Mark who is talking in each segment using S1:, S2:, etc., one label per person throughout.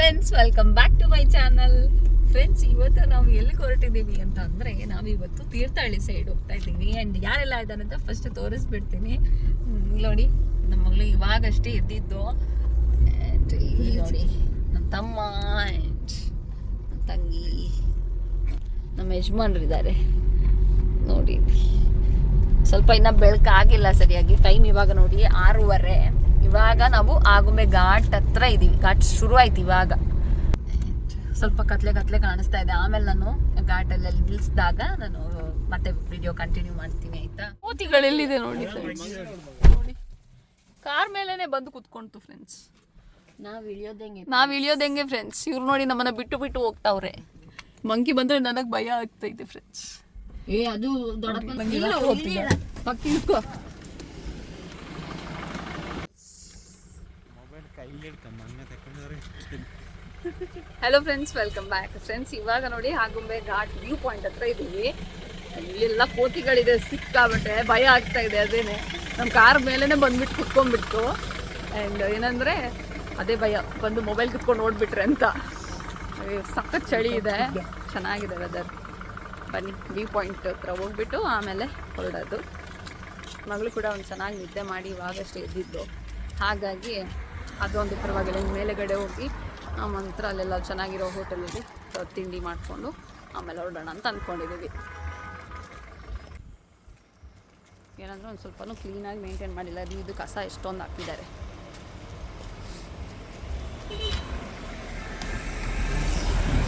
S1: Friends welcome back to my channel friends ಇವತ್ತು ನಾವು ಎಲ್ಲಿಗೆ ಹೊರಟಿದ್ದೀವಿ ಅಂತ ಅಂದರೆ ನಾವು ಇವತ್ತು ತೀರ್ಥಹಳ್ಳಿ ಸೈಡ್ ಹೋಗ್ತಾ ಇದ್ದೀವಿ. ಆ್ಯಂಡ್ ಯಾರೆಲ್ಲ ಇದ್ದಾರೆ ಅಂತ ಫಸ್ಟ್ ತೋರಿಸ್ಬಿಡ್ತೀನಿ. ನೋಡಿ, ನಮ್ಮ ಮಗಳು ಇವಾಗಷ್ಟೇ ಎದ್ದಿದ್ದು. ಆ್ಯಂಡ್ ನೋಡಿ, ನಮ್ಮ ತಮ್ಮ ಆ್ಯಂಡ್ ನಮ್ಮ ತಂಗಿ, ನಮ್ಮ ಯಜಮಾನ್ರು ಇದ್ದಾರೆ ನೋಡಿ, ಸ್ವಲ್ಪ ಇನ್ನ ಬೆಳಕಾಗಿಲ್ಲ ಸರಿಯಾಗಿ. ಟೈಮ್ ಇವಾಗ ನೋಡಿ ಆರೂವರೆ. ಇವಾಗ ನಾವು ಆಗುಮೆ ಘಾಟ್ ಹತ್ರ ಇದೀವಿ. ಘಾಟ್ ಶುರು ಆಯ್ತು ಇವಾಗ. ಸ್ವಲ್ಪ ಕತ್ಲೆ ಕತ್ಲೆ ಕಾಣಿಸ್ತಾ ಇದೆ. ಆಮೇಲೆ ನಾನು ಘಾಟಲ್ಲಿ ನಿಲ್ಸಿದಾಗ ನಾನು ಮತ್ತೆ ವಿಡಿಯೋ ಕಂಟಿನ್ಯೂ ಮಾಡ್ತೀನಿ ಆಯ್ತಾ? ಕೋತಿಗಳೆಲ್ಲಿದೆ ನೋಡಿ ನೋಡಿ. ಕಾರ್ ಮೇಲೇನೆ ಬಂದು ಕುತ್ಕೊಂತು ಫ್ರೆಂಡ್ಸ್
S2: ನಾವ್ ಇಳಿಯೋದಂಗೆ
S1: ನಾವ್ ಇಳಿಯೋದು ಹೆಂಗೆ ಫ್ರೆಂಡ್ಸ್ ಇವ್ರು ನೋಡಿ ನಮ್ಮನ್ನ ಬಿಟ್ಟು ಬಿಟ್ಟು ಹೋಗ್ತಾವ್ರೆ. ಮಂಕಿ ಬಂದ್ರೆ ನನಗೆ ಭಯ ಆಗ್ತೈತೆ ಫ್ರೆಂಡ್ಸ್
S2: ಏ ಅದು ದೊಡ್ಡಪ್ಪ
S1: ಪಕ್ಕ ಇಟ್ಕೋ hello friends welcome back friends ಇವಾಗ ನೋಡಿ ಆಗುಂಬೆ ಘಾಟ್ ವ್ಯೂ ಪಾಯಿಂಟ್ ಹತ್ರ ಇದ್ದೀವಿ ಇಲ್ಲೆಲ್ಲ ಕೋತಿಗಳಿದೆ ಸಿಕ್ಕಾಬಿಟ್ಟೆ ಭಯ ಆಗ್ತಾ ಇದೆ ಅದೇನೆ. ನಮ್ಮ ಕಾರ್ ಮೇಲೇ ಬಂದ್ಬಿಟ್ಟು ಕುತ್ಕೊಂಡ್ಬಿಟ್ಟು ಆ್ಯಂಡ್ ಏನಂದರೆ, ಅದೇ ಭಯ. ಬಂದು ಮೊಬೈಲ್ ಕುತ್ಕೊಂಡು ನೋಡ್ಬಿಟ್ರೆ ಅಂತ. ಸಖತ್ ಚಳಿ ಇದೆ. ಚೆನ್ನಾಗಿದೆ ವೆದರ್ ಬನ್ನಿ ವ್ಯೂ ಪಾಯಿಂಟ್ ಹತ್ರ ಹೋಗ್ಬಿಟ್ಟು ಆಮೇಲೆ ಹೊರಡೋದು. ಮಗಳು ಕೂಡ ಒಂದು ಚೆನ್ನಾಗಿ ನಿದ್ದೆ ಮಾಡಿ ಇವಾಗಷ್ಟೇ ಎದ್ದಿದ್ದು. ಹಾಗಾಗಿ ಅದೊಂದು ಪರವಾಗಿಲ್ಲ. ಮೇಲೆಗಡೆ ಹೋಗಿ ಆ ನಂತರ ಅಲ್ಲೆಲ್ಲ ಚೆನ್ನಾಗಿರೋ ಹೋಟೆಲಲ್ಲಿ ತಿಂಡಿ ಮಾಡಿಕೊಂಡು ಆಮೇಲೆ ಹೊರಡೋಣ ಅಂತ ಅಂದ್ಕೊಂಡಿದ್ದೀವಿ ಏನಂದ್ರೆ ಒಂದು ಸ್ವಲ್ಪನೂ ಕ್ಲೀನಾಗಿ ಮೇಂಟೈನ್ ಮಾಡಿಲ್ಲ. ಅದು ಇದು ಕಸ ಎಷ್ಟೊಂದು ಹಾಕಿದ್ದಾರೆ.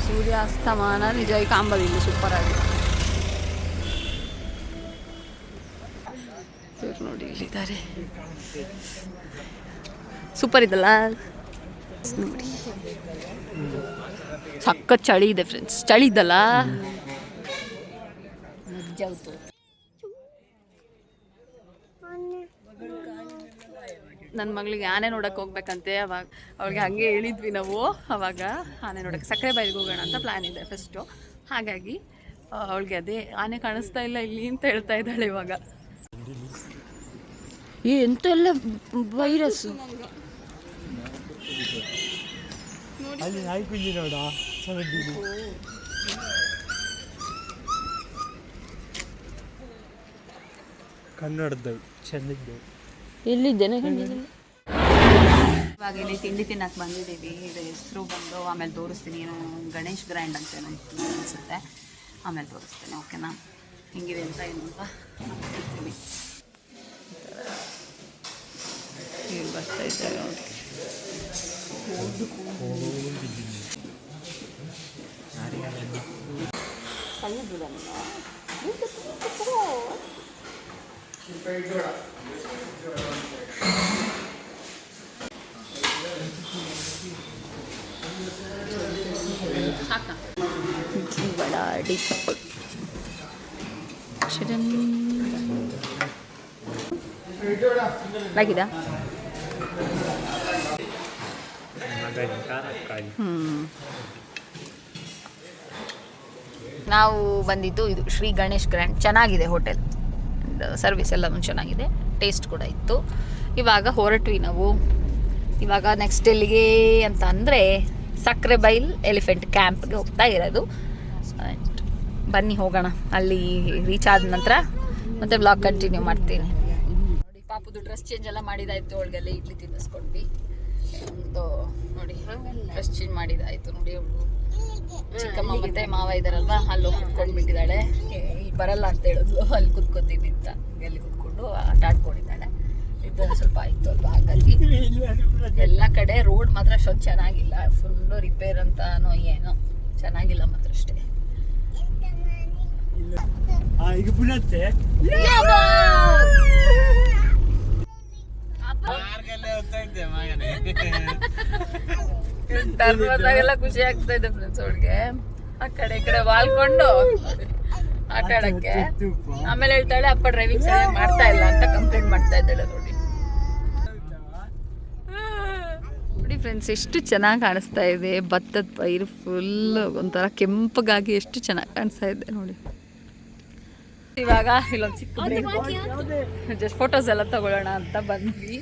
S1: ಸೂರ್ಯಾಸ್ತಮಾನ ನಿಜ ಇಲ್ಲಿ ಸೂಪರ್ ಆಗಿದೆ ನೋಡಿ ಇಲ್ಲಿದ್ದಾರೆ. ಸೂಪರ್ ಇದಲ್ಲ? ನೋಡಿ. ಚಳಿ ಇದೆ ಫ್ರೆಂಡ್ಸ್ ಚಳಿ ಇದ್ದಲ್ಲ ನನ್ನ ಮಗಳಿಗೆ ಆನೆ ನೋಡಕ್ಕೆ ಹೋಗ್ಬೇಕಂತೆ, ಅವಾಗ ಅವಳಿಗೆ ಹಂಗೆ ಹೇಳಿದ್ವಿ ನಾವು, ಅವಾಗ ಆನೆ ನೋಡಕ್ಕೆ ಸಕ್ಕರೆ ಬಾಯಿಗೆ ಹೋಗೋಣ ಅಂತ ಪ್ಲ್ಯಾನ್ ಇದೆ ಫಸ್ಟು ಹಾಗಾಗಿ ಅವಳಿಗೆ ಅದೇ ಆನೆ ಕಾಣಿಸ್ತಾ ಇಲ್ಲ ಇಲ್ಲಿ ಅಂತ ಹೇಳ್ತಾ ಇದ್ದಾಳೆ ಇವಾಗ.
S2: ಎಂತೆಲ್ಲ ವೈರಸ್
S3: ಅಲ್ಲಿ ನಾಯಿ ಕುಂಜಿ ನೋಡ ಚೆನ್ನಾಗಿದ್ದೀನಿ ಕನ್ನಡದ್ದು. ಚೆಂದಿದ್ದು.
S2: ಎಲ್ಲಿದ್ದೇನೆ
S1: ಇವಾಗ ಇಲ್ಲಿ ತಿಂಡಿ ತಿನ್ನಕ್ಕೆ ಬಂದಿದ್ದೀವಿ. ಇದು ಹೆಸರು ಬಂದು ಆಮೇಲೆ ತೋರಿಸ್ತೀನಿ. ಏನು ಗಣೇಶ್ ಗ್ರ್ಯಾಂಡ್ ಅಂತ ಏನೋ ಅನಿಸುತ್ತೆ. ಆಮೇಲೆ ತೋರಿಸ್ತೀನಿ ಓಕೆನಾ? ಹಿಂಗಿದೆ ಅಂತ ಏನು ಅಂತ ಬರ್ತಾ ಇದ್ದಾರೆ ಅವ್ರಿಗೆ தண்ணி போடணுமா बड़ा डिश लगिदा ನಾವು ಬಂದಿದ್ದು ಇದು ಶ್ರೀ ಗಣೇಶ್ ಗ್ರ್ಯಾಂಡ್. ಚೆನ್ನಾಗಿದೆ ಹೋಟೆಲ್. ಸರ್ವಿಸ್ ಎಲ್ಲನೂ ಚೆನ್ನಾಗಿದೆ. ಟೇಸ್ಟ್ ಕೂಡ ಇತ್ತು. ಇವಾಗ ಹೊರಟ್ವಿ ನಾವು. ಇವಾಗ ನೆಕ್ಸ್ಟ್ ಎಲ್ಲಿಗೆ ಅಂತ ಅಂದರೆ ಸಕ್ಕರೆ ಬೈಲ್ ಎಲಿಫೆಂಟ್ ಕ್ಯಾಂಪ್ಗೆ ಹೋಗ್ತಾ ಇರೋದು. ಬನ್ನಿ ಹೋಗೋಣ. ಅಲ್ಲಿ ರೀಚ್ ಆದ ನಂತರ ಮತ್ತೆ ಬ್ಲಾಗ್ ಕಂಟಿನ್ಯೂ ಮಾಡ್ತೀನಿ. ನೋಡಿ, ಪಾಪುದು ಡ್ರೆಸ್ ಚೇಂಜ್ ಎಲ್ಲ ಮಾಡಿದಾಯ್ತು. ಅವಳಿಗೆಲ್ಲ ಇಡ್ಲಿ ತಿನ್ನಿಸ್ಕೊಂಡ್ವಿ. ಒಂದು ನೋಡಿ ಡ್ರೆಸ್ ಚೇಂಜ್ ಮಾಡಿದಾಯ್ತು ನೋಡಿ ಅವಳು ಚಿಕ್ಕಮ್ಮ ಮತ್ತೆ ಮಾವ ಇದಾರಲ್ವಾ ಅಲ್ಲಿ ಕುತ್ಕೊಂಡು ಬಿಟ್ಟಿದ್ದಾಳೆ. ಬರಲ್ಲ ಅಂತ ಹೇಳಿದ್ಲು ಅಲ್ಲಿ ಕುತ್ಕೋತೀನಿ ಅಂತ ಅಲ್ಲಿ ಕುತ್ಕೊಂಡು ಆಟ ಆಡ್ಕೊಂಡಿದ್ದಾಳೆ. ಇದು ಸ್ವಲ್ಪ ಆಯ್ತು ಅಲ್ವಾ ಹಾಗಾಗಿ. ಎಲ್ಲ ಕಡೆ ರೋಡ್ ಮಾತ್ರ ಅಷ್ಟೊಂದು ಚೆನ್ನಾಗಿಲ್ಲ. ಫುಲ್ಲು ರಿಪೇರ್ ಅಂತಾನೋ ಏನೋ. ಚೆನ್ನಾಗಿಲ್ಲ ಮಾತ್ರ ಅಷ್ಟೇ.
S3: ಈಗ
S1: ಟರ್ಬೋದಾಗೆಲ್ಲ ಖುಷಿ ಆಗ್ತಾ ಇದೆ ಫ್ರೆಂಡ್ಸ್ ಅವಳಿಗೆ ಆ ಕಡೆ ಈ ಕಡೆ ವಾಲ್ಕೊಂಡು ಆಟಾಡಕ್ಕೆ ಆಮೇಲೆ ಹೇಳ್ತಾಳೆ ಅಪ್ಪ ಡ್ರೈವಿಂಗ್ ಸರಿಯಾಗಿ ಮಾಡ್ತಾ ಇಲ್ಲ ಅಂತ ಕಂಪ್ಲೇಂಟ್ ಮಾಡ್ತಾ ಇದ್ದಾಳೆ ನೋಡಿ. ನೋಡಿ ಫ್ರೆಂಡ್ಸ್ ಎಷ್ಟು ಚೆನ್ನಾಗಿ ಕಾಣಿಸ್ತಾ ಇದೆ. ಭತ್ತದ ಪೈರು ಫುಲ್ ಒಂಥರ ಕೆಂಪಗಾಗಿ ಎಷ್ಟು ಚೆನ್ನಾಗಿ ಕಾಣಿಸ್ತಾ ಇದೆ ನೋಡಿ. ಇವಾಗ ಇಲ್ಲೊಂದು ಚಿಕ್ಕ ಜಸ್ಟ್ ಫೋಟೋಸ್ ಎಲ್ಲ ತಗೊಳ್ಳೋಣ ಅಂತ ಬಂದ್ವಿ.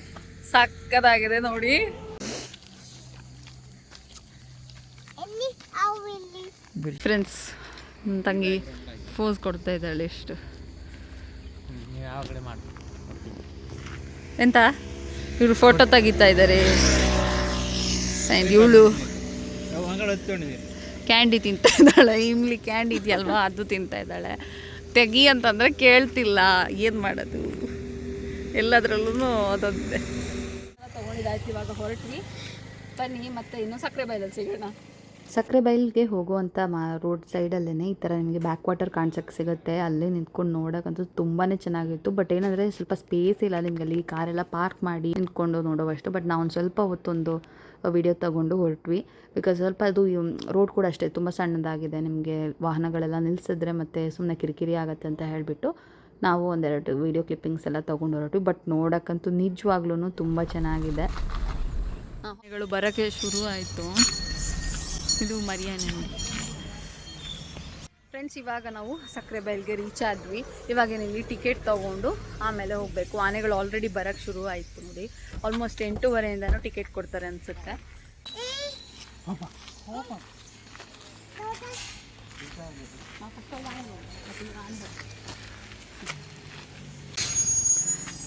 S1: ಸಕ್ಕದಾಗಿದೆ ನೋಡಿ. ಫ್ರೆಂಡ್ಸ್ ನನ್ನ ತಂಗಿ ಫೋಸ್ ಕೊಡ್ತಾ ಇದ್ದಾಳೆ ಎಷ್ಟು ಎಂತ? ಇವರು ಫೋಟೋ ತೆಗಿತಾ ಇದ್ದಾರೆ. ಇವಳು ಕ್ಯಾಂಡಿ ತಿಂತಾ ಇದ್ದಾಳೆ. ಇಮ್ಲಿ ಕ್ಯಾಂಡಿ ಇದೆಯಲ್ವಾ? ಅದು ತಿಂತಾ ಇದ್ದಾಳೆ. ತೆಗಿ ಅಂತಂದರೆ ಕೇಳ್ತಿಲ್ಲ ಏನು ಮಾಡೋದು? ಎಲ್ಲದರಲ್ಲೂ ಅದೊಂದೇ. ತಗೊಂಡಿದ್ದಾಯ್ತು ಇವಾಗ ಹೊರಟ್ವಿ. ಬನ್ನಿ ಮತ್ತೆ ಇನ್ನೂ ಸಕ್ಕರೆ ಬೈಲಲ್ಲಿ ಸಿಗೋಣ.
S4: ಸಕ್ಕರೆ ಬೈಲ್ಗೆ ಹೋಗುವಂಥ ಮಾ ರೋಡ್ ಸೈಡಲ್ಲೇ ಈ ಥರ ನಿಮಗೆ ಬ್ಯಾಕ್ ವಾಟರ್ ಕಾಣ್ಸಕ್ಕೆ ಸಿಗುತ್ತೆ. ಅಲ್ಲೇ ನಿಂತ್ಕೊಂಡು ನೋಡೋಕ್ಕಂತೂ ತುಂಬಾ ಚೆನ್ನಾಗಿತ್ತು. ಬಟ್ ಏನಂದರೆ ಸ್ವಲ್ಪ ಸ್ಪೇಸ್ ಇಲ್ಲ ನಿಮಗೆ ಅಲ್ಲಿ ಕಾರೆಲ್ಲ ಪಾರ್ಕ್ ಮಾಡಿ ನಿಂತ್ಕೊಂಡು ನೋಡುವಷ್ಟು. ಬಟ್ ನಾವು ಒಂದು ಸ್ವಲ್ಪ ಹೊತ್ತೊಂದು ವಿಡಿಯೋ ತಗೊಂಡು ಹೊರಟ್ವಿ. ಬಿಕಾಸ್ ಸ್ವಲ್ಪ ಅದು ರೋಡ್ ಕೂಡ ಅಷ್ಟೇ ತುಂಬ ಸಣ್ಣದಾಗಿದೆ. ನಿಮಗೆ ವಾಹನಗಳೆಲ್ಲ ನಿಲ್ಲಿಸಿದ್ರೆ ಮತ್ತು ಸುಮ್ಮನೆ ಕಿರಿಕಿರಿ ಆಗುತ್ತೆ ಅಂತ ಹೇಳಿಬಿಟ್ಟು ನಾವು ಒಂದೆರಡು ವೀಡಿಯೋ ಕ್ಲಿಪ್ಪಿಂಗ್ಸ್ ಎಲ್ಲ ತೊಗೊಂಡು ಹೊರಟ್ವಿ. ಬಟ್ ನೋಡೋಕ್ಕಂತೂ ನಿಜವಾಗ್ಲೂ ತುಂಬ ಚೆನ್ನಾಗಿದೆ.
S1: ಬರೋಕ್ಕೆ ಶುರು ಆಯಿತು. ಇದು ಮರಿಯಾನೆ ಫ್ರೆಂಡ್ಸ್ ಇವಾಗ ನಾವು ಸಕ್ಕರೆ ಬೈಲ್ಗೆ ರೀಚ್ ಆದ್ವಿ. ಇವಾಗ ಇಲ್ಲಿ ಟಿಕೆಟ್ ತೊಗೊಂಡು ಆಮೇಲೆ ಹೋಗಬೇಕು. ಆನೆಗಳು ಆಲ್ರೆಡಿ ಬರೋಕ್ಕೆ ಶುರು ಆಯಿತು ನೋಡಿ. ಆಲ್ಮೋಸ್ಟ್ ಎಂಟೂವರೆಯಿಂದನೂ ಟಿಕೆಟ್ ಕೊಡ್ತಾರೆ ಅನಿಸುತ್ತೆ.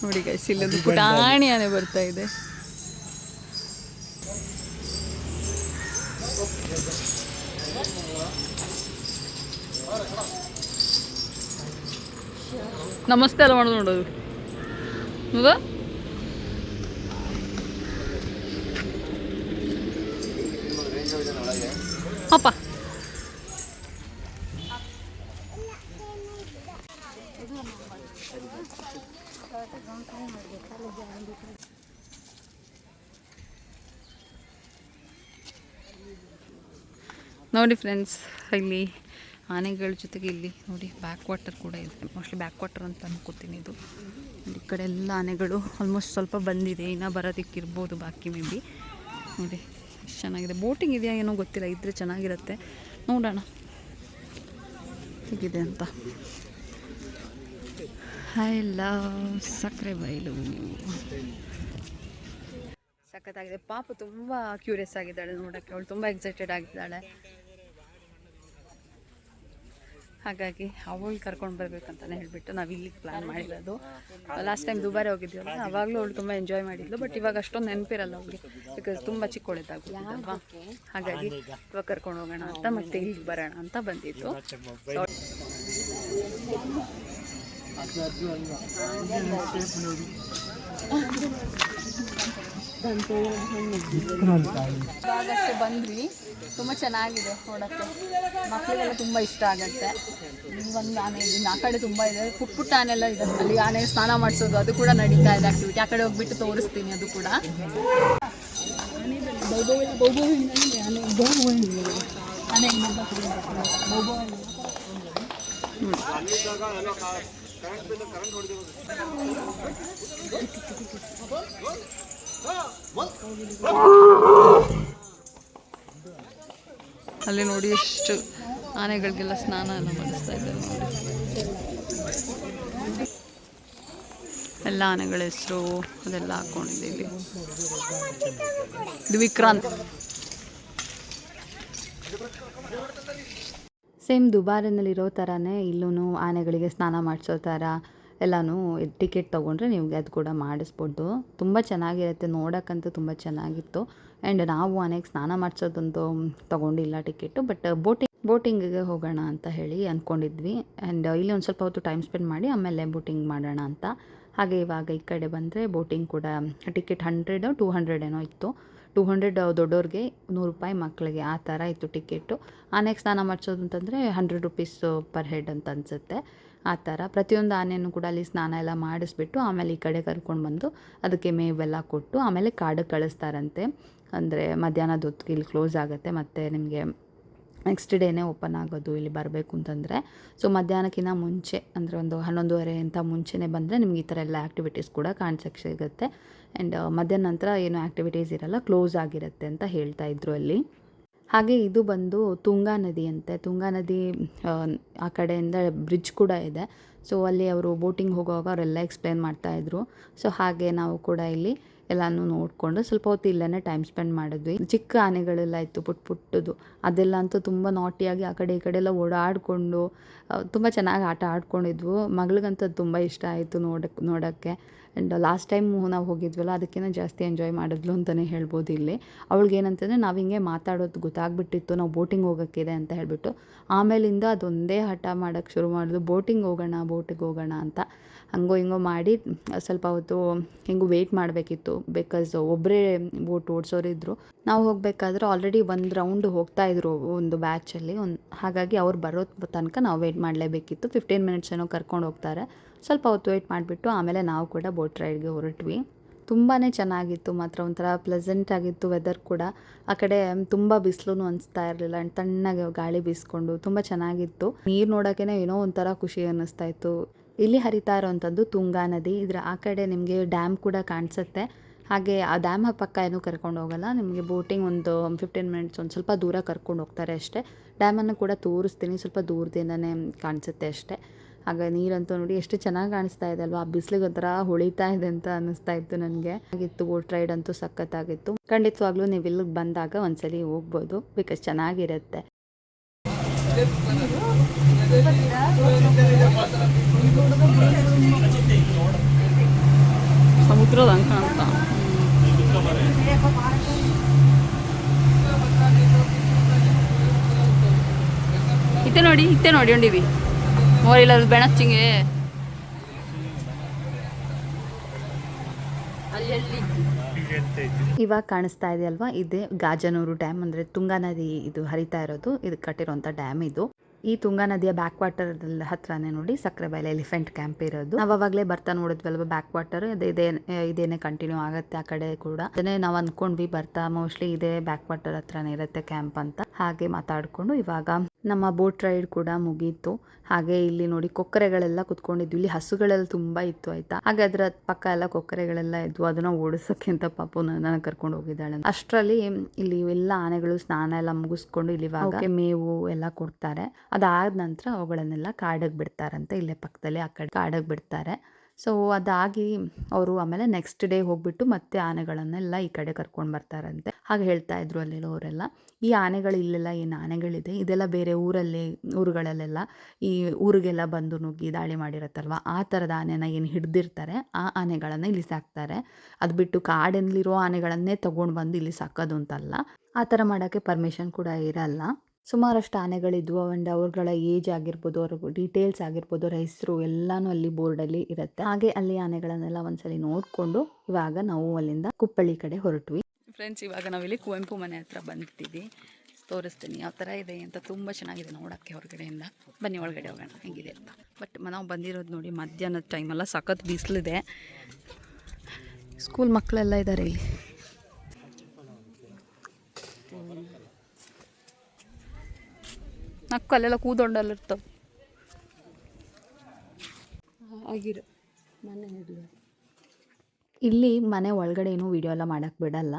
S1: ನೋಡಿ ಗೈಸ್ ಇಲ್ಲೊಂದು ಪುಟಾಣಿ ಆನೆ ಬರ್ತಾ ಇದೆ. ನಮಸ್ತೆ ಅಲ್ಲ ಮಾಡೋದು ನೋಡೋದು ಹೌದಾ ಅಪ್ಪ ನೋಡಿ ಫ್ರೆಂಡ್ಸ್ ಇಲ್ಲಿ ಆನೆಗಳ ಜೊತೆಗೆ ಇಲ್ಲಿ ನೋಡಿ ಬ್ಯಾಕ್ ವಾಟರ್ ಕೂಡ ಇದೆ. ಮೋಸ್ಟ್ಲಿ ಬ್ಯಾಕ್ ವಾಟರ್ ಅಂತ ಅನ್ಕೋತೀನಿ ಇದು. ಈ ಕಡೆ ಎಲ್ಲ ಆನೆಗಳು ಆಲ್ಮೋಸ್ಟ್ ಸ್ವಲ್ಪ ಬಂದಿದೆ. ಇನ್ನೂ ಬರೋದಕ್ಕಿರ್ಬೋದು ಬಾಕಿ ಮೇ ಬಿ ನೋಡಿ, ಎಷ್ಟು ಚೆನ್ನಾಗಿದೆ. ಬೋಟಿಂಗ್ ಇದೆಯಾ ಏನೋ ಗೊತ್ತಿಲ್ಲ. ಇದ್ದರೆ ಚೆನ್ನಾಗಿರುತ್ತೆ. ನೋಡೋಣ. ಹೇಗಿದೆ ಅಂತ. ಐ ಲವ್ ಸಕ್ಕರೆ ಬೈಲು. ಸಖತ್ತಾಗಿದೆ. ಪಾಪ ತುಂಬ ಕ್ಯೂರಿಯಸ್ ಆಗಿದ್ದಾಳೆ ನೋಡೋಕ್ಕೆ. ಅವಳು ತುಂಬ ಎಕ್ಸೈಟೆಡ್ ಆಗಿದ್ದಾಳೆ. ಹಾಗಾಗಿ ಅವಳು ಕರ್ಕೊಂಡು ಬರಬೇಕಂತಲೇ ಹೇಳಿಬಿಟ್ಟು ನಾವು ಇಲ್ಲಿಗೆ ಪ್ಲ್ಯಾನ್ ಮಾಡಿರೋದು. ಲಾಸ್ಟ್ ಟೈಮ್ ದುಬಾರಿ ಹೋಗಿದ್ದೀವಲ್ಲ ಅವಾಗಲೂ ಅವಳು ತುಂಬ ಎಂಜಾಯ್ ಮಾಡಿದ್ಲು ಬಟ್ ಇವಾಗ ಅಷ್ಟೊಂದು ನೆನಪಿರಲ್ಲ ಅವಳಿಗೆ ಬಿಕಾಸ್ ತುಂಬ ಚಿಕ್ಕವಳಿದ್ದಾಗುತ್ತಲ್ವಾ ಹಾಗಾಗಿ ಇವಾಗ ಕರ್ಕೊಂಡು ಹೋಗೋಣ ಅಂತ ಮತ್ತೆ ಇಲ್ಲಿಗೆ ಬರೋಣ ಅಂತ ಬಂದಿದ್ದು. So, ಇವಾಗಷ್ಟೇ ಬಂದ್ವಿ. ತುಂಬ ಚೆನ್ನಾಗಿದೆ ನೋಡೋಕ್ಕೆ. ಮಕ್ಕಳಿಗೆಲ್ಲ ತುಂಬ ಇಷ್ಟ ಆಗುತ್ತೆ. ಒಂದು ಆನೆ ಇದ್ದೀನಿ ಆ ಕಡೆ ತುಂಬ ಇದೆ. ಪುಟ್ಟ ಪುಟ್ಟ ಆನೆ ಎಲ್ಲ ಇದೆ. ಅಲ್ಲಿ ಆನೆ ಸ್ನಾನ ಮಾಡಿಸೋದು ಅದು ಕೂಡ ನಡೀತಾ ಇದೆ ಆಕ್ಟಿವಿಟಿ ಆ ಕಡೆ ಹೋಗ್ಬಿಟ್ಟು ತೋರಿಸ್ತೀನಿ ಅದು ಕೂಡ. ಆನೆ ಅಲ್ಲಿ ನೋಡಿ ಎಷ್ಟು ಆನೆಗಳಿಗೆಲ್ಲ ಸ್ನಾನ ಎಲ್ಲ ಮಾಡಿಸ್ತಾ ಇದ್ದಾರೆ ನೋಡಿ. ಎಲ್ಲ ಆನೆಗಳ ಹೆಸರು ಅದೆಲ್ಲ ಹಾಕೊಂಡಿದೆ ಇಲ್ಲಿ. ಇದು ವಿಕ್ರಾಂತ್
S4: ಸೇಮ್ ದುಬಾರಿನಲ್ಲಿರೋ ಥರನೇ ಇಲ್ಲೂ ಆನೆಗಳಿಗೆ ಸ್ನಾನ ಮಾಡಿಸೋ ಥರ ಎಲ್ಲನೂ ಟಿಕೆಟ್ ತೊಗೊಂಡ್ರೆ ನಿಮಗೆ ಅದು ಕೂಡ ಮಾಡಿಸ್ಬೋದು. ತುಂಬ ಚೆನ್ನಾಗಿರುತ್ತೆ, ನೋಡೋಕ್ಕಂತೂ ತುಂಬ ಚೆನ್ನಾಗಿತ್ತು. ಆ್ಯಂಡ್ ನಾವು ಅನೇಕ ಸ್ನಾನ ಮಾಡಿಸೋದಂತೂ ತೊಗೊಂಡಿಲ್ಲ ಟಿಕೆಟು ಬಟ್ ಬೋಟಿಂಗ್, ಬೋಟಿಂಗಿಗೆ ಹೋಗೋಣ ಅಂತ ಹೇಳಿ ಅಂದ್ಕೊಂಡಿದ್ವಿ ಆ್ಯಂಡ್ ಇಲ್ಲಿ ಒಂದು ಸ್ವಲ್ಪ ಹೊತ್ತು ಟೈಮ್ ಸ್ಪೆಂಡ್ ಮಾಡಿ ಆಮೇಲೆ ಬೋಟಿಂಗ್ ಮಾಡೋಣ ಅಂತ. ಹಾಗೆ ಇವಾಗ ಈ ಕಡೆ ಬಂದರೆ ಬೋಟಿಂಗ್ ಕೂಡ ಟಿಕೆಟ್ ಹಂಡ್ರೆಡು ಟೂ ಹಂಡ್ರೆಡ್ ಏನೋ ಇತ್ತು. ಟೂ ಹಂಡ್ರೆಡ್ ದೊಡ್ಡೋರಿಗೆ ನೂರು ರೂಪಾಯಿ ಮಕ್ಕಳಿಗೆ ಆ ಥರ ಇತ್ತು ಟಿಕೆಟು. ಆನೆಗೆ ಸ್ನಾನ ಮಾಡಿಸೋದು ಅಂತಂದರೆ ಹಂಡ್ರೆಡ್ ರುಪೀಸು ಪರ್ ಹೆಡ್ ಅಂತ ಅನಿಸುತ್ತೆ. ಆ ಥರ. ಪ್ರತಿಯೊಂದು ಆನೆಯನ್ನು ಕೂಡ ಅಲ್ಲಿ ಸ್ನಾನ ಎಲ್ಲ ಮಾಡಿಸ್ಬಿಟ್ಟು ಆಮೇಲೆ ಈ ಕಡೆ ಕರ್ಕೊಂಡು ಬಂದು ಅದಕ್ಕೆ ಮೇವೆಲ್ಲ ಕೊಟ್ಟು ಆಮೇಲೆ ಕಾಡು ಕಳಿಸ್ತಾರಂತೆ. ಅಂದರೆ ಮಧ್ಯಾಹ್ನದ ಹೊತ್ತಿಗೆ ಇಲ್ಲಿ ಕ್ಲೋಸ್ ಆಗುತ್ತೆ ಮತ್ತು ನಿಮಗೆ ನೆಕ್ಸ್ಟ್ ಡೇನೇ ಓಪನ್ ಆಗೋದು ಇಲ್ಲಿ ಬರಬೇಕು ಅಂತಂದರೆ. ಸೊ ಮಧ್ಯಾಹ್ನಕ್ಕಿಂತ ಮುಂಚೆ, ಅಂದರೆ ಒಂದು ಹನ್ನೊಂದುವರೆ ಅಂತ ಮುಂಚೆನೇ ಬಂದರೆ ನಿಮ್ಗೆ ಈ ಥರ ಎಲ್ಲ ಆ್ಯಕ್ಟಿವಿಟೀಸ್ ಕೂಡ ಕಾಣಿಸೋಕ್ಕೆ ಸಿಗುತ್ತೆ. ಆ್ಯಂಡ್ ಮಧ್ಯಾಹ್ನ ನಂತರ ಏನು ಆ್ಯಕ್ಟಿವಿಟೀಸ್ ಇರಲ್ಲ ಕ್ಲೋಸ್ ಆಗಿರುತ್ತೆ ಅಂತ ಹೇಳ್ತಾ ಇದ್ರು ಅಲ್ಲಿ. ಹಾಗೆ ಇದು ಬಂದು ತುಂಗಾ ನದಿ ಅಂತೆ. ತುಂಗಾ ನದಿ ಆ, ಕಡೆಯಿಂದ ಬ್ರಿಡ್ಜ್ ಕೂಡ ಇದೆ. ಸೊ ಅಲ್ಲಿ ಅವರು ಬೋಟಿಂಗ್ ಹೋಗುವಾಗ ಅವರೆಲ್ಲ ಎಕ್ಸ್ಪ್ಲೇನ್ ಮಾಡ್ತಾಯಿದ್ರು ಸೊ ಹಾಗೆ ನಾವು ಕೂಡ ಇಲ್ಲಿ ಎಲ್ಲನೂ ನೋಡಿಕೊಂಡು ಸ್ವಲ್ಪ ಹೊತ್ತು ಇಲ್ಲೇ ಟೈಮ್ ಸ್ಪೆಂಡ್ ಮಾಡಿದ್ವಿ. ಚಿಕ್ಕ ಆನೆಗಳೆಲ್ಲ ಇತ್ತು, ಪುಟ್ ಪುಟ್ಟದು. ಅದೆಲ್ಲ ಅಂತೂ ತುಂಬ ನಾಟಿಯಾಗಿ ಆ ಕಡೆ ಈ ಕಡೆ ಎಲ್ಲ ಓಡಾಡಿಕೊಂಡು ತುಂಬ ಚೆನ್ನಾಗಿ ಆಟ ಆಡ್ಕೊಂಡಿದ್ವು. ಮಗಳಿಗಂತೂ ಅದು ತುಂಬ ಇಷ್ಟ ಆಯಿತು ನೋಡಕ್ಕೆ ನೋಡೋಕ್ಕೆ. ಆ್ಯಂಡ್ ಲಾಸ್ಟ್ ಟೈಮ್ ನಾವು ಹೋಗಿದ್ವಲ್ಲ ಅದಕ್ಕಿಂತ ಜಾಸ್ತಿ ಎಂಜಾಯ್ ಮಾಡಿದ್ಲು ಅಂತಲೇ ಹೇಳ್ಬೋದು ಇಲ್ಲಿ. ಅವಳಿಗೆ ಏನಂತಂದರೆ, ನಾವು ಹಿಂಗೆ ಮಾತಾಡೋದು ಗೊತ್ತಾಗ್ಬಿಟ್ಟಿತ್ತು, ನಾವು ಬೋಟಿಂಗ್ ಹೋಗೋಕ್ಕಿದೆ ಅಂತ ಹೇಳಿಬಿಟ್ಟು. ಆಮೇಲಿಂದ ಅದೊಂದೇ ಹಠ ಮಾಡೋಕ್ಕೆ ಶುರು ಮಾಡಿದ್ಲು ಬೋಟಿಂಗ್ ಹೋಗೋಣ ಬೋಟಿಗೆ ಹೋಗೋಣ ಅಂತ. ಹಂಗೋ ಹಿಂಗೋ ಮಾಡಿ ಸ್ವಲ್ಪ ಹೊತ್ತು ಹಿಂಗೂ ವೆಯ್ಟ್ ಮಾಡಬೇಕಿತ್ತು. ಬಿಕಾಸ್ ಒಬ್ಬರೇ ಬೋಟ್ ಓಡಿಸೋರಿದ್ರು. ನಾವು ಹೋಗಬೇಕಾದ್ರೆ ಆಲ್ರೆಡಿ ಒಂದು ರೌಂಡ್ ಹೋಗ್ತಾ ಇದ್ರು ಒಂದು ಬ್ಯಾಚಲ್ಲಿ ಒಂದು, ಹಾಗಾಗಿ ಅವ್ರು ಬರೋ ತನಕ ನಾವು ವೆಯ್ಟ್ ಮಾಡಲೇಬೇಕಿತ್ತು. ಫಿಫ್ಟೀನ್ ಮಿನಿಟ್ಸ್ ಏನೋ ಕರ್ಕೊಂಡು ಹೋಗ್ತಾರೆ. ಸ್ವಲ್ಪ ಹೊತ್ತು ವೆಯ್ಟ್ ಮಾಡಿಬಿಟ್ಟು ಆಮೇಲೆ ನಾವು ಕೂಡ ಬೋಟ್ ರೈಡ್ಗೆ ಹೊರಟ್ವಿ. ತುಂಬಾ ಚೆನ್ನಾಗಿತ್ತು, ಮಾತ್ರ ಒಂಥರ ಪ್ಲೆಸೆಂಟ್ ಆಗಿತ್ತು ವೆದರ್ ಕೂಡ. ಆ ಕಡೆ ತುಂಬ ಬಿಸಿಲು ಅನಿಸ್ತಾ ಇರಲಿಲ್ಲ. ತಣ್ಣಗೆ ಗಾಳಿ ಬೀಸ್ಕೊಂಡು ತುಂಬ ಚೆನ್ನಾಗಿತ್ತು. ನೀರು ನೋಡೋಕೆ ಏನೋ ಒಂಥರ ಖುಷಿ ಅನ್ನಿಸ್ತಾ ಇತ್ತು. ಇಲ್ಲಿ ಹರಿತಾ ಇರೋವಂಥದ್ದು ತುಂಗಾ ನದಿ. ಇದರ ಆ ಕಡೆ ನಿಮಗೆ ಡ್ಯಾಮ್ ಕೂಡ ಕಾಣಿಸುತ್ತೆ. ಹಾಗೆ ಆ ಡ್ಯಾಮ್ ಪಕ್ಕ ಏನೂ ಕರ್ಕೊಂಡು ಹೋಗಲ್ಲ. ನಿಮಗೆ ಬೋಟಿಂಗ್ ಒಂದು ಫಿಫ್ಟೀನ್ ಮಿನಿಟ್ಸ್ ಒಂದು ಸ್ವಲ್ಪ ದೂರ ಕರ್ಕೊಂಡು ಹೋಗ್ತಾರೆ ಅಷ್ಟೇ. ಡ್ಯಾಮನ್ನು ಕೂಡ ತೋರಿಸ್ತೀನಿ, ಸ್ವಲ್ಪ ದೂರದಿಂದನೇ ಕಾಣಿಸುತ್ತೆ ಅಷ್ಟೇ. ಆಗ ನೀರಂತೂ ನೋಡಿ ಎಷ್ಟು ಚೆನ್ನಾಗಿ ಕಾಣಿಸ್ತಾ ಇದೆ ಅಲ್ವಾ? ಆ ಬಿಸಿಲಿಗೆ ಒಂಥರ ಹೊಳಿತಾ ಇದೆ ಅಂತ ಅನ್ನಿಸ್ತಾ ಇತ್ತು ನನಗೆ. ಆಗಿತ್ತು ಬೋಟ್ ರೈಡ್ ಅಂತೂ ಸಖತ್ತಾಗಿತ್ತು. ಖಂಡಿತವಾಗ್ಲೂ ನೀವು ಇಲ್ಲಿಗೆ ಬಂದಾಗ ಒಂದ್ಸಲಿ ಹೋಗ್ಬೋದು ಬಿಕಾಸ್ ಚೆನ್ನಾಗಿರುತ್ತೆ.
S2: ಸಮುದ್ರದ ಇತ್ತೆ ನೋಡಿ ಇತ್ತೆ ನೋಡಿ ಹೊಂಡಿವಿ. ಮೋರಿಲ್ಲ ಬೆಣಚ್ಚಿಂಗೆ
S4: ಇವಾಗ ಕಾಣಿಸ್ತಾ ಇದೆ ಅಲ್ವಾ? ಇದೇ ಗಾಜನೂರು ಡ್ಯಾಮ್ ಅಂದ್ರೆ ತುಂಗಾ ನದಿ ಇದು ಹರಿತಾ ಇರೋದು. ಇದು ಕಟ್ಟಿರೋಂಥ ಡ್ಯಾಮ್ ಇದು. ಈ ತುಂಗಾ ನದಿಯ ಬ್ಯಾಕ್ ವಾಟರ್ ಹತ್ರನೇ ನೋಡಿ ಸಕ್ಕರೆಬೈಲೆ ಎಲಿಫೆಂಟ್ ಕ್ಯಾಂಪ್ ಇರೋದು. ನಾವು ಅವಾಗಲೇ ಬರ್ತಾ ನೋಡಿದ್ವಲ್ವ ಬ್ಯಾಕ್ ವಾಟರ್ ಇದೇ, ಇದೇನೆ ಕಂಟಿನ್ಯೂ ಆಗುತ್ತೆ ಆ ಕಡೆ ಕೂಡ. ಅದನ್ನೇ ನಾವು ಅಂದ್ಕೊಂಡ್ವಿ ಬರ್ತಾ, ಮೋಸ್ಟ್ಲಿ ಇದೇ ಬ್ಯಾಕ್ ವಾಟರ್ ಹತ್ರನೇ ಇರುತ್ತೆ ಕ್ಯಾಂಪ್ ಅಂತ. ಹಾಗೆ ಮಾತಾಡ್ಕೊಂಡು ಇವಾಗ ನಮ್ಮ ಬೋಟ್ ರೈಡ್ ಕೂಡ ಮುಗೀತು. ಹಾಗೆ ಇಲ್ಲಿ ನೋಡಿ ಕೊಕ್ಕರೆಗಳೆಲ್ಲ ಕುತ್ಕೊಂಡಿದ್ವಿ. ಇಲ್ಲಿ ಹಸುಗಳೆಲ್ಲ ತುಂಬಾ ಇತ್ತು ಆಯ್ತಾ? ಹಾಗೆ ಅದ್ರ ಪಕ್ಕ ಎಲ್ಲ ಕೊಕ್ಕರೆಗಳೆಲ್ಲ ಇದ್ವು. ಅದನ್ನ ಓಡಿಸೋಕೆ ಅಂತ ಪಾಪು ನನ್ನ ಕರ್ಕೊಂಡು ಹೋಗಿದ್ದಾಳೆ. ಅಷ್ಟರಲ್ಲಿ ಇಲ್ಲಿ ಎಲ್ಲ ಆನೆಗಳು ಸ್ನಾನ ಎಲ್ಲ ಮುಗಿಸ್ಕೊಂಡು ಇಲ್ಲಿ ಇವಾಗ ಮೇವು ಎಲ್ಲ ಕೊಡ್ತಾರೆ. ಅದಾದ ನಂತರ ಅವುಗಳನ್ನೆಲ್ಲ ಕಾಡಿಗೆ ಬಿಡ್ತಾರಂತೆ. ಇಲ್ಲೇ ಪಕ್ಕದಲ್ಲಿ ಆ ಕಡೆ ಕಾಡಿಗೆ ಬಿಡ್ತಾರೆ. ಸೊ ಅದಾಗಿ ಅವರು ಆಮೇಲೆ ನೆಕ್ಸ್ಟ್ ಡೇ ಹೋಗ್ಬಿಟ್ಟು ಮತ್ತೆ ಆನೆಗಳನ್ನೆಲ್ಲ ಈ ಕಡೆ ಕರ್ಕೊಂಡು ಬರ್ತಾರಂತೆ. ಹಾಗೆ ಹೇಳ್ತಾ ಇದ್ರು ಅಲ್ಲಿರೋರೆಲ್ಲ. ಈ ಆನೆಗಳು ಇಲ್ಲೆಲ್ಲ ಏನು ಆನೆಗಳಿದೆ. ಇದೆಲ್ಲ ಬೇರೆ ಊರಲ್ಲಿ, ಊರುಗಳಲ್ಲೆಲ್ಲ ಈ ಊರಿಗೆಲ್ಲ ಬಂದು ನುಗ್ಗಿ ದಾಳಿ ಮಾಡಿರತ್ತಲ್ವ? ಆ ಥರದ ಆನೆನ ಏನು ಹಿಡ್ದಿರ್ತಾರೆ? ಆ ಆನೆಗಳನ್ನು ಇಲ್ಲಿ ಸಾಕ್ತಾರೆ. ಅದು ಬಿಟ್ಟು ಕಾಡಲ್ಲಿರೋ ಆನೆಗಳನ್ನೇ ತಗೊಂಡು ಬಂದು ಇಲ್ಲಿ ಸಾಕೋದು ಅಂತಲ್ಲ. ಆ ಥರ ಮಾಡೋಕ್ಕೆ ಪರ್ಮಿಷನ್ ಕೂಡ ಇರಲ್ಲ. ಸುಮಾರಷ್ಟು ಆನೆಗಳಿದ್ವು ಆ್ಯಂಡ್ ಅವ್ರಗಳ ಏಜ್ ಆಗಿರ್ಬೋದು, ಅವ್ರ ಡೀಟೇಲ್ಸ್ ಆಗಿರ್ಬೋದು, ಅವ್ರ ಹೆಸರು ಎಲ್ಲನೂ ಅಲ್ಲಿ ಬೋರ್ಡಲ್ಲಿ ಇರುತ್ತೆ. ಹಾಗೆ ಅಲ್ಲಿ ಆನೆಗಳನ್ನೆಲ್ಲ ಒಂದ್ಸಲಿ ನೋಡಿಕೊಂಡು ಇವಾಗ ನಾವು ಅಲ್ಲಿಂದ ಕುಪ್ಪಳ್ಳಿ ಕಡೆ ಹೊರಟ್ವಿ.
S2: ಫ್ರೆಂಡ್ಸ್ ಇವಾಗ ನಾವಿಲ್ಲಿ ಕುವೆಂಪು ಮನೆ ಹತ್ರ ಬಂದಿದ್ದೀವಿ ತೋರಿಸ್ತೀನಿ ಯಾವ ಥರ ಇದೆ ಅಂತ ತುಂಬ ಚೆನ್ನಾಗಿದೆ ನೋಡೋಕ್ಕೆ ಹೊರಗಡೆಯಿಂದ. ಬನ್ನಿ, ಒಳಗಡೆ ಹೋಗೋಣ. ಹೆಂಗಿದೆ ಅಂತ. ಬಟ್ ನಾವು ಬಂದಿರೋದು ನೋಡಿ ಮಧ್ಯಾಹ್ನದ ಟೈಮೆಲ್ಲ ಸಖತ್ ಬಿಸಿಲಿದೆ. ಸ್ಕೂಲ್ ಮಕ್ಕಳೆಲ್ಲ ಇದ್ದಾರೆ ಇಲ್ಲಿ. ನಕ್ಕು ಅಲ್ಲೆಲ್ಲ ಕೂದೊಂಡಲ್ಲಿ ಇರ್ತವೆ ಆಗಿರೋ. ಮನೆ ಇರಲಿ.
S4: ಇಲ್ಲಿ ಮನೆ ಒಳಗಡೆ ಏನು ವಿಡಿಯೋ ಎಲ್ಲ ಮಾಡೋಕ್ಕೆ ಬಿಡಲ್ಲ.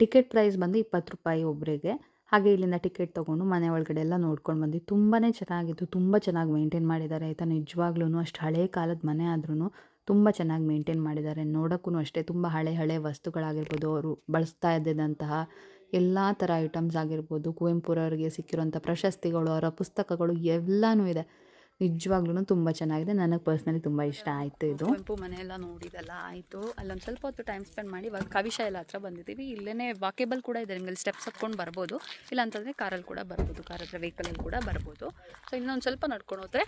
S4: ಟಿಕೆಟ್ ಪ್ರೈಸ್ ಬಂದು ಇಪ್ಪತ್ತು ರೂಪಾಯಿ ಒಬ್ಬರಿಗೆ ಹಾಗೆ ಇಲ್ಲಿಂದ ಟಿಕೆಟ್ ತೊಗೊಂಡು ಮನೆ ಒಳಗಡೆ ಎಲ್ಲ ನೋಡ್ಕೊಂಡು ಬಂದ್ವಿ. ತುಂಬಾ ಚೆನ್ನಾಗಿತ್ತು. ತುಂಬ ಚೆನ್ನಾಗಿ ಮೇಂಟೈನ್ ಮಾಡಿದ್ದಾರೆ ಆಯಿತಾ. ನಿಜವಾಗ್ಲೂ ಅಷ್ಟು ಹಳೆ ಕಾಲದ ಮನೆ ಆದ್ರೂ ತುಂಬ ಚೆನ್ನಾಗಿ ಮೇಂಟೈನ್ ಮಾಡಿದ್ದಾರೆ. ನೋಡೋಕ್ಕೂ ಅಷ್ಟೇ ತುಂಬ ಹಳೆ ಹಳೆ ವಸ್ತುಗಳಾಗಿರ್ಬೋದು ಅವರು ಬಳಸ್ತಾ ಇದ್ದಿದ್ದಂತಹ ಎಲ್ಲ ಥರ ಐಟಮ್ಸ್ ಆಗಿರ್ಬೋದು ಕುವೆಂಪುರವರಿಗೆ ಸಿಕ್ಕಿರೋಂಥ ಪ್ರಶಸ್ತಿಗಳು ಅವರ ಪುಸ್ತಕಗಳು ಎಲ್ಲನೂ ಇದೆ. ನಿಜವಾಗ್ಲೂ ತುಂಬ ಚೆನ್ನಾಗಿದೆ. ನನಗೆ ಪರ್ಸ್ನಲಿ ತುಂಬ ಇಷ್ಟ ಆಯಿತು ಇದು.
S2: ಕುವೆಂಪು ಮನೆಯೆಲ್ಲ ನೋಡಿದೆಲ್ಲ ಆಯಿತು. ಅಲ್ಲೊಂದು ಸ್ವಲ್ಪ ಹೊತ್ತು ಟೈಮ್ ಸ್ಪೆಂಡ್ ಮಾಡಿ ಇವಾಗ ಕವಿಶೈಲ ಹತ್ರ ಬಂದಿದ್ದೀವಿ. ಇಲ್ಲೇ ವಾಕೇಬಲ್ ಕೂಡ ಇದೆ. ನಿಮಗೆ ಸ್ಟೆಪ್ಸ್ ಹತ್ಕೊಂಡು ಬರ್ಬೋದು. ಇಲ್ಲ ಅಂತಂದರೆ ಕಾರಲ್ಲಿ ಕೂಡ ಬರ್ಬೋದು. ಕಾರ್ ಹತ್ರ ವೆಹಿಕಲಲ್ಲಿ ಕೂಡ ಬರ್ಬೋದು. ಸೊ ಇನ್ನೊಂದು ಸ್ವಲ್ಪ ನಡ್ಕೊಂಡು ಹೋದರೆ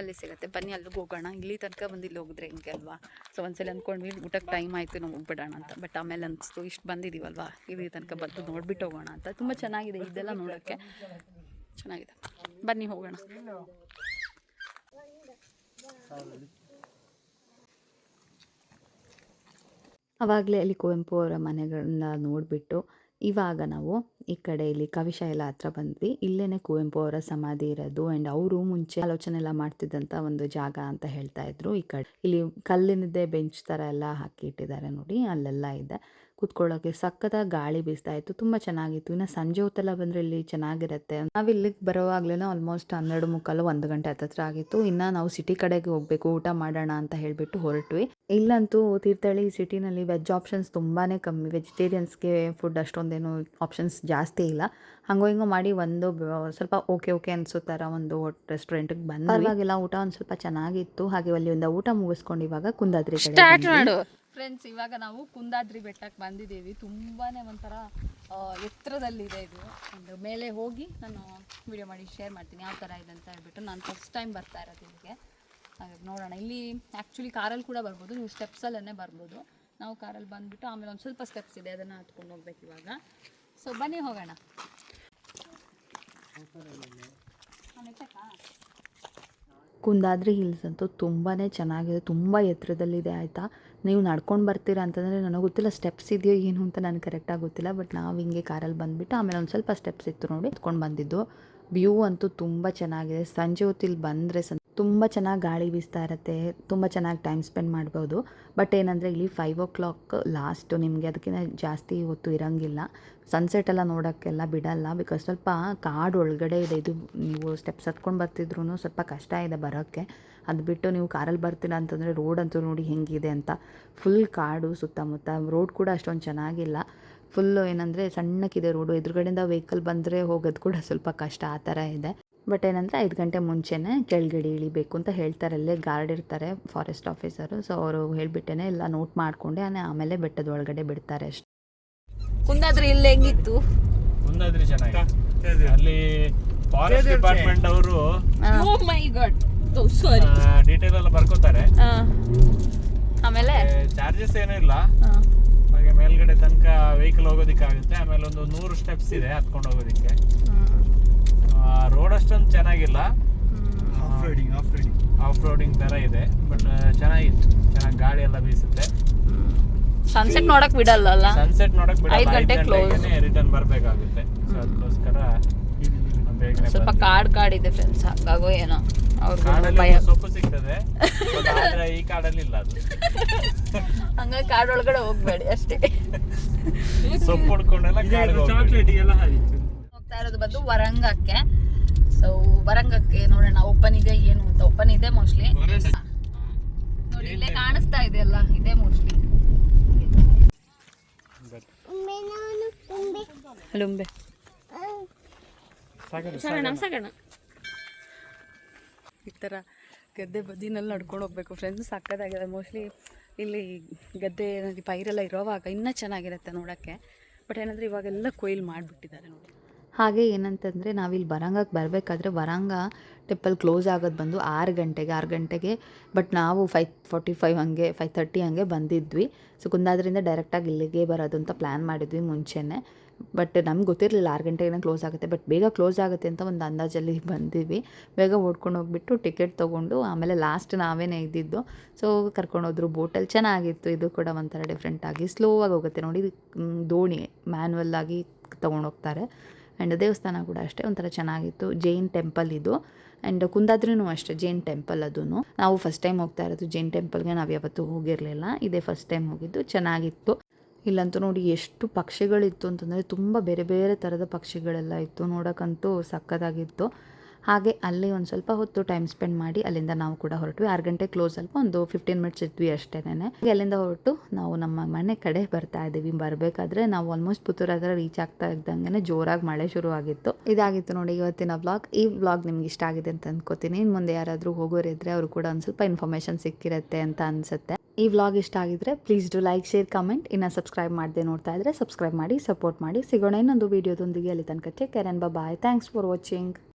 S2: ಅಲ್ಲಿ ಸಿಗುತ್ತೆ. ಬನ್ನಿ ಅಲ್ಲಿಗೆ ಹೋಗೋಣ. ಇಲ್ಲಿ ತನಕ ಬಂದು ಇಲ್ಲಿ ಹೋಗಿದ್ರೆ ಹಿಂಗೆ ಅಲ್ವಾ? ಸೊ ಒಂದ್ಸಲ ಅಂದ್ಕೊಂಡ್ವಿ ಊಟಕ್ಕೆ ಟೈಮ್ ಆಯಿತು ನಾವು ಹೋಗ್ಬಿಡೋಣ ಅಂತ. ಬಟ್ ಆಮೇಲೆ ಅನಿಸ್ತು, ಇಷ್ಟು ಬಂದಿದ್ದೀವಲ್ವಾ ಇಲ್ಲಿ ತನಕ ಬಂದು ನೋಡ್ಬಿಟ್ಟು ಹೋಗೋಣ ಅಂತ. ತುಂಬ ಚೆನ್ನಾಗಿದೆ ಇದೆಲ್ಲ ನೋಡೋಕ್ಕೆ. ಚೆನ್ನಾಗಿದೆ. ಬನ್ನಿ, ಹೋಗೋಣ.
S4: ಆವಾಗಲೇ ಅಲ್ಲಿ ಕುವೆಂಪು ಅವರ ಮನೆಗಳನ್ನ ನೋಡಿಬಿಟ್ಟು ಇವಾಗ ನಾವು ಈ ಕಡೆ ಇಲ್ಲಿ ಕವಿಶೈಲ ಹತ್ರ ಬಂದ್ವಿ. ಇಲ್ಲೇನೆ ಕುವೆಂಪು ಅವರ ಸಮಾಧಿ ಇರೋದು ಆ್ಯಂಡ್ ಅವರು ಮುಂಚೆ ಆಲೋಚನೆ ಎಲ್ಲ ಮಾಡ್ತಿದ್ದಂಥ ಒಂದು ಜಾಗ ಅಂತ ಹೇಳ್ತಾ ಇದ್ರು ಈ ಕಡೆ. ಇಲ್ಲಿ ಕಲ್ಲಿನದ್ದೇ ಬೆಂಚ್ ಥರ ಎಲ್ಲ ಹಾಕಿ ಇಟ್ಟಿದ್ದಾರೆ ನೋಡಿ, ಅಲ್ಲೆಲ್ಲ ಇದೆ. ಕುತ್ಕೊಳ್ಳೋಕೆ ಸಕ್ಕದ ಗಾಳಿ ಬೀಸ್ತಾ ಇತ್ತು, ತುಂಬ ಚೆನ್ನಾಗಿತ್ತು. ಇನ್ನು ಸಂಜೆ ಹೊತ್ತೆಲ್ಲ ಬಂದರೆ ಇಲ್ಲಿ ಚೆನ್ನಾಗಿರುತ್ತೆ ನಾವು ಇಲ್ಲಿಗೆ ಬರೋವಾಗ್ಲೇ ಆಲ್ಮೋಸ್ಟ್ ಹನ್ನೆರಡು ಮುಕ್ಕಾಲು, ಒಂದು ಗಂಟೆ ಹತ್ತತ್ರ ಆಗಿತ್ತು. ಇನ್ನು ನಾವು ಸಿಟಿ ಕಡೆಗೆ ಹೋಗಬೇಕು, ಊಟ ಮಾಡೋಣ ಅಂತ ಹೇಳಿಬಿಟ್ಟು ಹೊರಟ್ವಿ. ಇಲ್ಲಂತೂ ತೀರ್ಥಹಳ್ಳಿ ಸಿಟಿನಲ್ಲಿ ವೆಜ್ ಆಪ್ಷನ್ಸ್ ತುಂಬಾ ಕಮ್ಮಿ. ವೆಜಿಟೇರಿಯನ್ಸ್ಗೆ ಫುಡ್ ಅಷ್ಟೊಂದೇನು ಆಪ್ಷನ್ಸ್ ಜಾಸ್ತಿ ಇಲ್ಲ. ಹಂಗೋ ಹಿಂಗೋ ಮಾಡಿ ಒಂದು ಸ್ವಲ್ಪ ಓಕೆ ಓಕೆ ಅನ್ಸೋ ಥರ ಒಂದು ರೆಸ್ಟೋರೆಂಟ್ಗೆ ಬಂದು ಪರವಾಗಿಲ್ಲ ಊಟ ಒಂದು ಸ್ವಲ್ಪ ಚೆನ್ನಾಗಿತ್ತು. ಹಾಗೆ ಅಲ್ಲಿಂದ ಊಟ ಮುಗಿಸ್ಕೊಂಡು ಇವಾಗ ಕುಂದಾದ್ರಿ.
S2: ಫ್ರೆಂಡ್ಸ್ ಇವಾಗ ನಾವು ಕುಂದಾದ್ರಿ ಬೆಟ್ಟಕ್ಕೆ ಬಂದಿದ್ದೀವಿ. ತುಂಬಾ ಒಂಥರ ಆ, ಎತ್ತರದಲ್ಲಿದೆ ಇದು. ಒಂದು ಮೇಲೆ ಹೋಗಿ ನಾನು ವಿಡಿಯೋ ಮಾಡಿ ಶೇರ್ ಮಾಡ್ತೀನಿ. ಯಾವ ಥರ ಇದೆ ಅಂತ ಹೇಳ್ಬಿಟ್ಟು ನಾನು ಫಸ್ಟ್ ಟೈಮ್ ಬರ್ತಾ ಇರೋದು ಇಲ್ಲಿಗೆ. ಹಾಗಾಗಿ ನೋಡೋಣ. ಇಲ್ಲಿ ಆ್ಯಕ್ಚುಲಿ ಕಾರಲ್ಲಿ ಕೂಡ ಬರ್ಬೋದು. ನೀವು ಸ್ಟೆಪ್ಸಲ್ಲೇ ಬರ್ಬೋದು. ನಾವು ಕಾರಲ್ಲಿ ಬಂದುಬಿಟ್ಟು ಆಮೇಲೆ ಒಂದು ಸ್ವಲ್ಪ ಸ್ಟೆಪ್ಸ್ ಇದೆ. ಅದನ್ನು ಹತ್ಕೊಂಡು ಹೋಗ್ಬೇಕು ಇವಾಗ. ಸೊ ಬನ್ನಿ ಹೋಗೋಣ.
S4: ಕುಂದಾದ್ರಿ ಹಿಲ್ಸ್ ಅಂತೂ ತುಂಬಾ ಚೆನ್ನಾಗಿದೆ. ತುಂಬ ಎತ್ತರದಲ್ಲಿದೆ, ಆಯಿತಾ? ನೀವು ನಡ್ಕೊಂಡು ಬರ್ತೀರಾ ಅಂತಂದರೆ ನನಗೆ ಗೊತ್ತಿಲ್ಲ ಸ್ಟೆಪ್ಸ್ ಇದೆಯೋ ಏನು ಅಂತ ನನಗೆ ಕರೆಕ್ಟಾಗಿ ಗೊತ್ತಿಲ್ಲ. ಬಟ್ ನಾವು ಹಿಂಗೆ ಕಾರಲ್ಲಿ ಬಂದುಬಿಟ್ಟು ಆಮೇಲೆ ಒಂದು ಸ್ವಲ್ಪ ಸ್ಟೆಪ್ಸ್ ಇತ್ತು ನೋಡಿ ಎತ್ಕೊಂಡು ಬಂದಿದ್ದು. ವ್ಯೂ ಅಂತೂ ತುಂಬ ಚೆನ್ನಾಗಿದೆ. ಸಂಜೆ ಹೊತ್ತು ಇಲ್ಲಿ ಬಂದರೆ ಸಂ ತುಂಬ ಚೆನ್ನಾಗಿ ಗಾಳಿ ಬೀಸ್ತಾ ಇರುತ್ತೆ, ತುಂಬ ಚೆನ್ನಾಗಿ ಟೈಮ್ ಸ್ಪೆಂಡ್ ಮಾಡ್ಬೋದು. ಬಟ್ ಏನಂದರೆ ಇಲ್ಲಿ ಫೈವ್ ಓ ಕ್ಲಾಕ್ ಲಾಸ್ಟು ನಿಮಗೆ ಅದಕ್ಕಿಂತ ಜಾಸ್ತಿ ಹೊತ್ತು ಇರೋಂಗಿಲ್ಲ. ಸನ್ಸೆಟ್ ಎಲ್ಲ ನೋಡೋಕ್ಕೆಲ್ಲ ಬಿಡಲ್ಲ ಬಿಕಾಸ್ ಸ್ವಲ್ಪ ಕಾಡು ಒಳಗಡೆ ಇದೆ. ಇದು ನೀವು ಸ್ಟೆಪ್ಸ್ ಹತ್ಕೊಂಡು ಬರ್ತಿದ್ರು ಸ್ವಲ್ಪ ಕಷ್ಟ ಇದೆ ಬರೋಕ್ಕೆ. ಅದು ಬಿಟ್ಟು ನೀವು ಕಾರಲ್ಲಿ ಬರ್ತೀರಾ ಅಂತಂದರೆ ರೋಡ್ ಅಂತೂ ನೋಡಿ ಹೆಂಗಿದೆ ಅಂತ. ಫುಲ್ ಕಾಡು ಸುತ್ತಮುತ್ತ ರೋಡ್ ಕೂಡ ಅಷ್ಟೊಂದು ಚೆನ್ನಾಗಿಲ್ಲ. ಫುಲ್ಲು ಏನಂದರೆ ಸಣ್ಣಕ್ಕಿದೆ ರೋಡು ಎದುರುಗಡೆಯಿಂದ ವೆಹಿಕಲ್ ಬಂದರೆ ಹೋಗೋದು ಕೂಡ ಸ್ವಲ್ಪ ಕಷ್ಟ, ಆ ಥರ ಇದೆ. ಬಟ್ ಏನಂದರೆ ಐದು ಗಂಟೆ ಮುಂಚೆನೇ ಕೆಳಗಡೆ ಇಳಿಬೇಕು ಅಂತ ಹೇಳ್ತಾರೆ. ಅಲ್ಲೇ ಗಾರ್ಡ್ ಇರ್ತಾರೆ ಫಾರೆಸ್ಟ್ ಆಫೀಸರು ಸೊ ಅವರು ಹೇಳಿಬಿಟ್ಟೇ ಎಲ್ಲ ನೋಟ್ ಮಾಡಿಕೊಂಡೆ ಆಮೇಲೆ ಬೆಟ್ಟದ ಒಳಗಡೆ ಬಿಡ್ತಾರೆ ಅಷ್ಟೆ.
S1: ಕುಂದಾದ್ರಿ ಇಲ್ಲಿ ಹೆಂಗಿತ್ತು?
S3: ಕುಂದಾದ್ರಿ ಚೆನ್ನಾಗಿ ಅಲ್ಲಿ ಫಾರೆಸ್ಟ್ ಡಿಪಾರ್ಟ್ಮೆಂಟ್ ಅವರು
S1: ಓ ಮೈ ಗಾಡ್ ಸಾರಿ
S3: ಡೀಟೇಲ್ ಎಲ್ಲ ಬರ್ಕೋತಾರೆ.
S1: ಆಮೇಲೆ?
S3: ಚಾರ್ಜಸ್ ಏನೂ ಇಲ್ಲ. ಹಾಗೆ ಮೇಲ್ಗಡೆ ತನಕ ವೆಹಿಕಲ್ ಹೋಗೋದಿಕ್ಕಾಗುತ್ತೆ. ಆಮೇಲೆ ಒಂದು ನೂರು ಸ್ಟೆಪ್ಸ್ ಇದೆ ಹತ್ಕೊಂಡು ಹೋಗೋದಿಕ್ಕೆ. ರೋಡ್ ಅಷ್ಟೊಂದು ಚೆನ್ನಾಗಿಲ್ಲ.
S1: ಆಫ್ ರೋಡಿಂಗ್
S3: ಆಫ್ ರೋಡಿಂಗ್ ತರ ಇದೆ ಬಟ್ ಚೆನ್ನಾಗಿತ್ತು. ಚೆನ್ನಾಗಿ ಗಾಳಿ ಎಲ್ಲ ಬೀಸುತ್ತೆ.
S1: ಸನ್ಸೆಟ್ ನೋಡಕ್ ಬಿಡಲ್ಲ ಅಲ್ಲ?
S3: ಸನ್ಸೆಟ್ ನೋಡಕ್ ಬಿಡಲ್ಲ.
S1: 5 ಗಂಟೆ ಕ್ಲೋಸ್
S3: ರಿಟರ್ನ್ ಬರ್ಬೇಕಾಗುತ್ತೆ. ಸೊ ಅದಕ್ಕೋಸ್ಕರ
S1: ಸ್ವಲ್ಪ
S3: ಕಾಡ್
S1: ಕಾಡ್ ಇದೆ ಫ್ರೆಂಡ್ಸ್ ಹಾಗಾಗೋ ಏನೋ.
S3: ಅವ್ರ
S1: ಭಯ.
S3: ಸೊಪ್ಪು ಸಿಗ್ತದೆ. ಈ ಕಾಡಲ್ಲಿ ಇಲ್ಲ ಅದು.
S1: ಹಂಗಾಗಿ ಕಾಡೊಳಗಡೆ ಹೋಗ್ಬೇಡಿ ಅಷ್ಟೇ.
S3: ಸೊಪ್ಪು ಹುಡ್ಕೊಂಡೆಲ್ಲ ಹೋಗ್ಬೇಡಿ.
S1: ಹೋಗ್ತಾ ಇರೋದು ಬಂದು ವರಂಗಕ್ಕೆ. ಸೊ ವರಂಗಕ್ಕೆ ನೋಡೋಣ ಓಪನ್ ಇದೆ ಏನು ಅಂತ. ಓಪನ್ ಇದೆ ಮೋಸ್ಟ್ಲಿ ನೋಡಿ ಇಲ್ಲೇ ಕಾಣಿಸ್ತಾ ಇದೆ ಅಲ್ಲ ಇದೆ ಮೋಸ್ಟ್ಲಿ
S2: ಲುಂಬೆ. ಈ ಥರ ಗದ್ದೆ ಬದಿನಲ್ಲಿ ನಡ್ಕೊಂಡು ಹೋಗ್ಬೇಕು. ಫ್ರೆಂಡ್ಸ್ ಸಕ್ಕತ್ತಾಗಿದೆ. ಮೋಸ್ಟ್ಲಿ ಇಲ್ಲಿ ಗದ್ದೆ ಏನಾದ್ರೂ ಪೈರೆಲ್ಲ ಇರೋವಾಗ ಇನ್ನೂ ಚೆನ್ನಾಗಿರುತ್ತೆ ನೋಡೋಕ್ಕೆ. ಬಟ್ ಏನಂದರೆ ಇವಾಗೆಲ್ಲ ಕೊಯ್ಲು ಮಾಡಿಬಿಟ್ಟಿದ್ದಾರೆ ನೋಡಿ.
S4: ಹಾಗೆ ಏನಂತಂದರೆ ನಾವಿಲ್ಲಿ ವರಂಗಕ್ಕೆ ಬರಬೇಕಾದ್ರೆ ವರಂಗ ಟೆಂಪಲ್ ಕ್ಲೋಸ್ ಆಗೋದು ಬಂದು ಆರು ಗಂಟೆಗೆ ಆರು ಗಂಟೆಗೆ. ಬಟ್ ನಾವು ಫೈವ್ ಫಾರ್ಟಿ ಫೈವ್ ಹಂಗೆ ಫೈವ್ ತರ್ಟಿ ಹಂಗೆ ಬಂದಿದ್ವಿ. ಸೊ ಕುಂದಾದ್ರಿಂದ ಡೈರೆಕ್ಟಾಗಿ ಇಲ್ಲಿಗೆ ಬರೋದು ಅಂತ ಪ್ಲ್ಯಾನ್ ಮಾಡಿದ್ವಿ ಮುಂಚೆನೇ. ಬಟ್ ನಮ್ಗೆ ಗೊತ್ತಿರಲಿಲ್ಲ ಆರು ಗಂಟೆಗೆ ಕ್ಲೋಸ್ ಆಗುತ್ತೆ. ಬಟ್ ಬೇಗ ಕ್ಲೋಸ್ ಆಗುತ್ತೆ ಅಂತ ಒಂದು ಅಂದಾಜಲ್ಲಿ ಬಂದಿದ್ವಿ. ಬೇಗ ಓಡ್ಕೊಂಡು ಹೋಗ್ಬಿಟ್ಟು ಟಿಕೆಟ್ ತೊಗೊಂಡು ಆಮೇಲೆ ಲಾಸ್ಟ್ ನಾವೇನೇ ಇದ್ದಿದ್ದು. ಸೊ ಕರ್ಕೊಂಡೋದ್ರು ಬೋಟಲ್ಲಿ ಚೆನ್ನಾಗಿತ್ತು. ಇದು ಕೂಡ ಒಂಥರ ಡಿಫ್ರೆಂಟಾಗಿ ಸ್ಲೋ ಆಗಿ ಹೋಗುತ್ತೆ ನೋಡಿ. ದೋಣಿ ಮ್ಯಾನ್ಯಲ್ ಆಗಿ ತೊಗೊಂಡೋಗ್ತಾರೆ. ಆ್ಯಂಡ್ ದೇವಸ್ಥಾನ ಕೂಡ ಅಷ್ಟೇ, ಒಂಥರ ಚೆನ್ನಾಗಿತ್ತು. ಜೈನ್ ಟೆಂಪಲ್ ಇದು. ಆ್ಯಂಡ್ ಕುಂದಾದ್ರೂ ಅಷ್ಟೇ, ಜೈನ್ ಟೆಂಪಲ್ ಅದೂ ನಾವು ಫಸ್ಟ್ ಟೈಮ್ ಹೋಗ್ತಾ ಇರೋದು ಜೈನ್ ಟೆಂಪಲ್ಗೆ, ನಾವು ಯಾವತ್ತೂ ಹೋಗಿರಲಿಲ್ಲ. ಇದೇ ಫಸ್ಟ್ ಟೈಮ್ ಹೋಗಿದ್ದು, ಚೆನ್ನಾಗಿತ್ತು. ಇಲ್ಲಂತೂ ನೋಡಿ ಎಷ್ಟು ಪಕ್ಷಿಗಳಿತ್ತು ಅಂತಂದರೆ, ತುಂಬ ಬೇರೆ ಬೇರೆ ಥರದ ಪಕ್ಷಿಗಳೆಲ್ಲ ಇತ್ತು. ನೋಡೋಕ್ಕಂತೂ ಸಕ್ಕತ್ತಾಗಿತ್ತು. ಹಾಗೆ ಅಲ್ಲಿ ಒಂದು ಸ್ವಲ್ಪ ಹೊತ್ತು ಟೈಮ್ ಸ್ಪೆಂಡ್ ಮಾಡಿ ಅಲ್ಲಿಂದ ನಾವು ಕೂಡ ಹೊರಟ್ವಿ. ಆರು ಗಂಟೆ ಕ್ಲೋಸ್ ಅಲ್ಪ ಒಂದು ಫಿಫ್ಟೀನ್ ಮಿನಿಟ್ಸ್ ಇದ್ವಿ ಅಷ್ಟೇ ಅಲ್ಲಿಂದ ಹೊರಟು ನಾವು ನಮ್ಮ ಮನೆ ಕಡೆ ಬರ್ತಾ ಇದ್ದೀವಿ. ಬರಬೇಕಾದ್ರೆ ನಾವು ಆಲ್ಮೋಸ್ಟ್ ಪುತ್ತೂರು ಹತ್ರ ರೀಚ್ ಆಗ್ತಾ ಇದ್ದಂಗೆ ಜೋರಾಗಿ ಮಳೆ ಶುರು ಆಗಿತ್ತು ಇದಾಗಿತ್ತು ನೋಡಿ ಇವತ್ತಿನ ವ್ಲಾಗ್ ಈ ವ್ಲಾಗ್ ನಿಮ್ಗೆ ಇಷ್ಟ ಆಗಿದೆ ಅಂತ ಅನ್ಕೋತೀನಿ. ಇನ್ನು ಮುಂದೆ ಯಾರಾದರೂ ಹೋಗೋರಿದ್ರೆ ಅವರು ಕೂಡ ಒಂದು ಸ್ವಲ್ಪ ಇನ್ಫಾರ್ಮೇಷನ್ ಸಿಕ್ಕಿರುತ್ತೆ ಅಂತ ಅನ್ಸುತ್ತೆ. ಈ ವ್ಲಾಗ್ ಇಷ್ಟ ಆಗಿದ್ರೆ please do like share comment ಇನ್ನು ಸಬ್ಸ್ಕ್ರೈಬ್ ಮಾಡದೆ ನೋಡ್ತಾ ಇದ್ರೆ ಸಬ್ಸ್ಕ್ರೈಬ್ ಮಾಡಿ ಸಪೋರ್ಟ್ ಮಾಡಿ. ಸಿಗೋಣ ಇನ್ನೊಂದು ವೀಡಿಯೋದೊಂದಿಗೆ ಅಲ್ಲಿ ತನಕ take care bye thanks for watching